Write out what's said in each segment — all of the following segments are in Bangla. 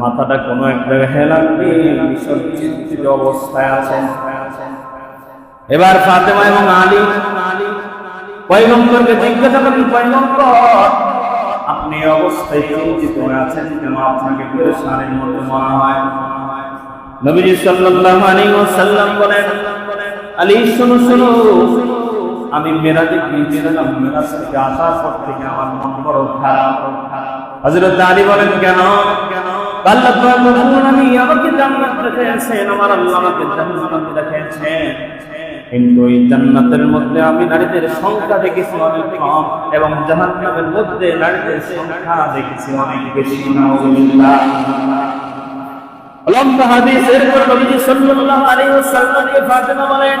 মাথাটা কোনো এক জায়গায় অবস্থায় আছেন। এবার ফাতেমা এবং আলী, পয়গম্বরকে জিজ্ঞাসা করেন পয়গম্বর, আপনি অবস্থায় চিন্তিত হয়ে আছেন কেন? আপনাকে পেরেশানির মধ্যে মনে হয়। নবীজি সাল্লাল্লাহু আলাইহি ওয়াসাল্লাম বলেন, আলী, শুনো শুনো, আমি মেরাজে গিয়েছিলাম। মেরাজ থেকে আসার পর থেকে আমার মন বড় খারাপ। হযরত আলী বলেন কেন কেন? আল্লাহ আমি আমাকে জান্নাত দেখিয়েছেন, আমার আল্লাহ আমাকে জান্নাত দেখিয়েছেন। কিন্তু এই জান্নাতের মধ্যে আমি নারীদের সংখ্যা দেখেছি অনেক কম এবং জাহান্নামের মধ্যে নারীদের সংখ্যা দেখেছি অনেক বেশি। লম্বা হাদিস এরপর নবীজি সাল্লাল্লাহু আলাইহি ওয়াসাল্লামকে ফাতেমা বলেন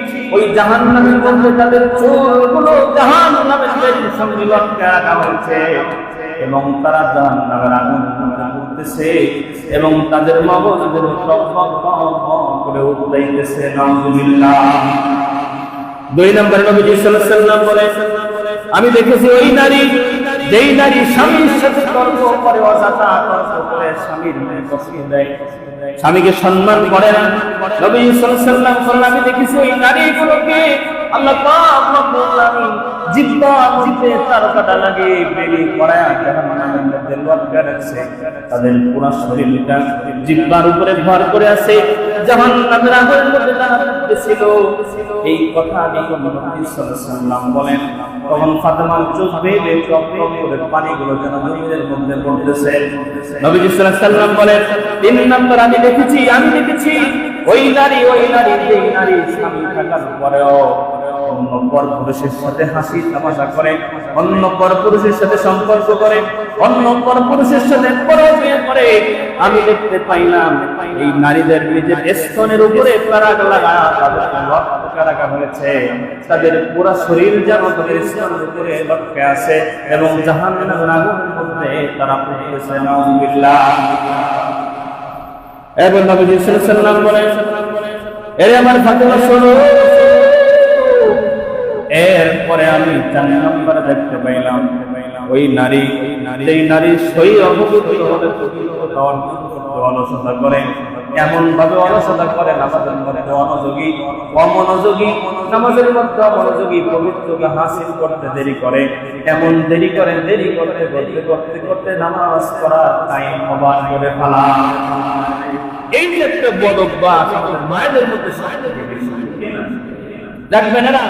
ওই জাহান্নামের মধ্যে তাদের চুলগুলো জাহান্নামের বেদির সঙ্গে লটকে রাখা হয়েছে। এবং তারা জাহান্নামের আগুন মধ্যে ঘুরতেছে এবং তাদের মগজগুলো করে দুই নম্বরে সাল্লাল্লাহু আলাইহি বলে আমি দেখেছি ওই নারী, যেই নারী স্বামীর সাথে তর্ক করে, অযথা তর্ক করে স্বামীর কষ্ট দেয়। স্বামীকে সম্মান করে না নবী সাল্লাল্লাহু আলাইহি ওয়াসাল্লাম আমি দেখেছি ওই নারীগুলোকে আল্লাহ পাক রব্বুল আলামিন তার লাগে তাদের পুরো শরীরটা উপরে করে এই কথা বলেন তখন ফাতেমার চোখ বেয়ে পানিগুলো যেন মধ্যে পড়তেছে। ওয়াসাল্লাম বলেন, তিন নম্বর আমি দেখেছি আমি দেখেছি, ওই নারী ওই নারী নারী স্বামী থাকার পরেও অন্য পর পুরুষের সাথে হাসি তামাশা করে, অন্য পর পুরুষের সাথে সম্পর্ক করে, অন্য পর পুরুষের সাথে করে। আমি দেখতে পাইলাম এই নারীদের নিজের স্তনের উপরে প্যারাগ লাগা রাখা হয়েছে। তাদের পুরো শরীর যেন তাদের স্তনের উপরে লটকে আছে এবং আগুনের মধ্যে তারা পড়তেছে নাউজুবিল্লাহ। এবং নবীজি সাল্লাল্লাহু আলাইহি ওয়াসাল্লাম বলেন, এরে আমার ফাতেমা, শোনো। এরপরে আমি চার নম্বরে দেখতে পাইলাম। ওই নারী, যেই নারী সই অপবিত্র হলে অলসতা করে এমন ভাবে অলসতা করে, নামাজের মধ্যে অনযোগী, অমনোযোগী, নামাজের মধ্যে অমনোযোগী, পবিত্রকে হাসিল করতে দেরি করে, এমন দেরি করে, দেরি করতে করতে করতে করতে নামাজ করার টাইম অবাদ করে ফেলা। এই যে একটা বদ অভ্যাস আমাদের মায়েদের মধ্যে এরা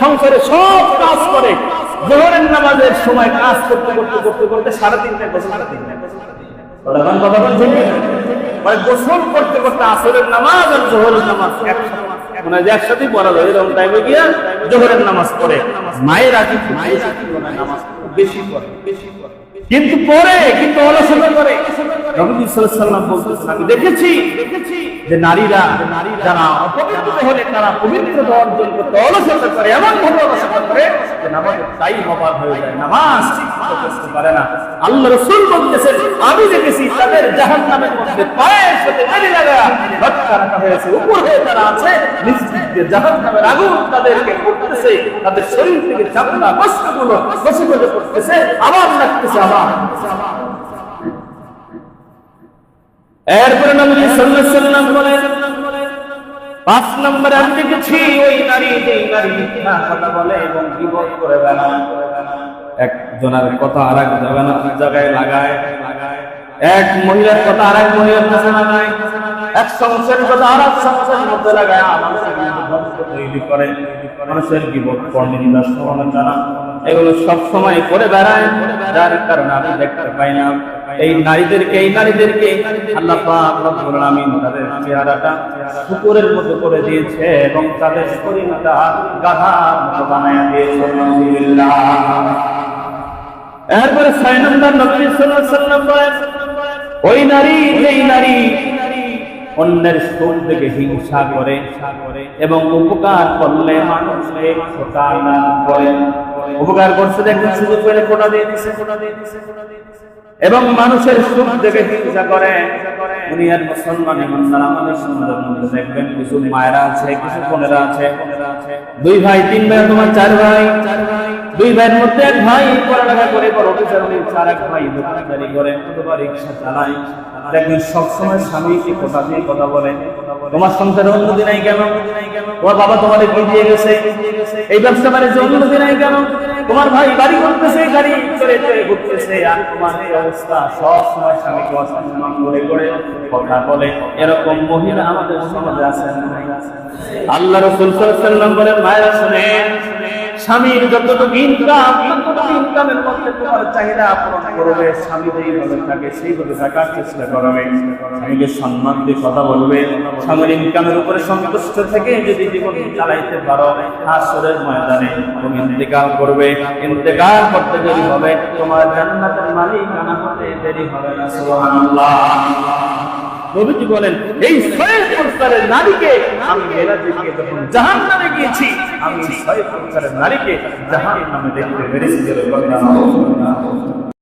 সংসারে সব কাজ করে। জোহরের নামাজের সময় কাজ করতে করতে করতে করতে সাড়ে সাড়ে কথা বলছেন মানে গোসল করতে করতে আসরের নামাজ আর জোহরের নামাজ মায়ের মায়ের নামাজ বেশি বেশি কিন্তু পরে কিন্তু দেখেছি দেখেছি। যে নারীরা যারা অপবিত্র হলে তারা পবিত্রতা অর্জন করতে অলসতা করে, এমন ভাবে অলসতা করে যে নামাজের টাইম অবাধ হয়ে যায়। নামাজ করতে পারে না। আল্লাহ রাসূল আমি দেখেছি তাদের জাহান্নামের মধ্যে পায়ের সাথে লাগা হয়েছে, উপর হয়ে তারা আছে নিচ দিক দিয়ে জাহান্নামের আগুন তাদেরকে পড়তেছে, তাদের শরীর থেকে বসে পড়তেছে, আবার লাগতেছে আবার। এরপরে নবী সাল্লাল্লাহু পাঁচ নম্বরে আমি দেখেছি ওই নারী নারী মিথ্যা কথা বলে এবং করে একজনের কথা আর এক জায়গায় লাগায়। এক মহিলার কথা আর এক মহিলার কাছে লাগায়। এক সংসারের কথা আর এক সংসারের মধ্যে লাগায়। তৈরি করে। মানুষের বিপদ সমালোচনা, এগুলো সব সময় করে বেড়ায়। যার কারণে আমি দেখতে পাই না। এই নারীদেরকে এই নারীদেরকে আল্লাহ তাদের চেহারাটা শুকুরের মতো করে দিয়েছে এবং তাদের শরীরটা মতো বানায় দিয়েছে এরপরে ছয় নম্বর নবী ওই নারী, যেই নারী অন্যের সুখ থেকে হিংসা করে এবং উপকার করলে খোটা দান করে উপকার করছে দেখুন, সুযোগ পেলে কোটা দিয়ে দিছে। কোটা দিয়ে দিছে কোটা দিয়ে দিছে। এবং মানুষের সুখ থেকে হিংসা করে। দুনিয়ার মুসলমান ইমানদার আমাদের সমাজের মধ্যে দেখবেন, কিছু মায়েরা আছে, কিছু বোনেরা আছে। দুই ভাই, তিন ভাই, তোমার চার ভাই। দুই ভাইয়ের মধ্যে এক ভাই পড়ালেখা করে, বড় অফিসার হয়েছে আর এক ভাই দোকানদারি করে, অথবা রিক্সা চালায়। দেখবেন, সবসময় স্বামীকে কথা দিয়ে কথা বলে। তোমার সংসারে উন্নতি নাই কেন? তোমার বাবা তোমার কি দিয়ে গেছে। এই ব্যবসা বাণিজ্য উন্নতি নাই কেন তোমার ভাই বাড়ি করতেছে, গাড়ি করে করে ঘুরতেছে, আর তোমার এই অবস্থা, সব সময় স্বামীকে অসম্মান করে করে কথা বলে এরকম মহিলা আমাদের সমাজে আছেন? আল্লাহ রসুল সাল্লাম বলেন, মায়েরা শুনেন স্বামীর যতটুকু ইনকাম ততটুকু ইনকামের মধ্যে তোমার চাহিদা পূরণ করবে। স্বামী যেইভাবে থাকে, সেইভাবে থাকার চেষ্টা করবে। স্বামীকে সম্মান দিয়ে কথা বলবে। স্বামীর ইনকামের উপরে সন্তুষ্ট থেকে যদি জীবন চালাইতে পারো, হাসরের ময়দানে তুমি ইন্তেকাল করবে। ইন্তেকাল করতে দেরি হবে, তোমার জান্নাতের মালিক আনা হতে দেরি হবে না, সুবহানাল্লাহ। নবীজি বলেন, এই ছয় সংস্কারের নারীকে আমি জাহান নামে গিয়েছি, আমি ছয় সংস্কারের নারীকে জাহান নামে দেখতে পেরেছি।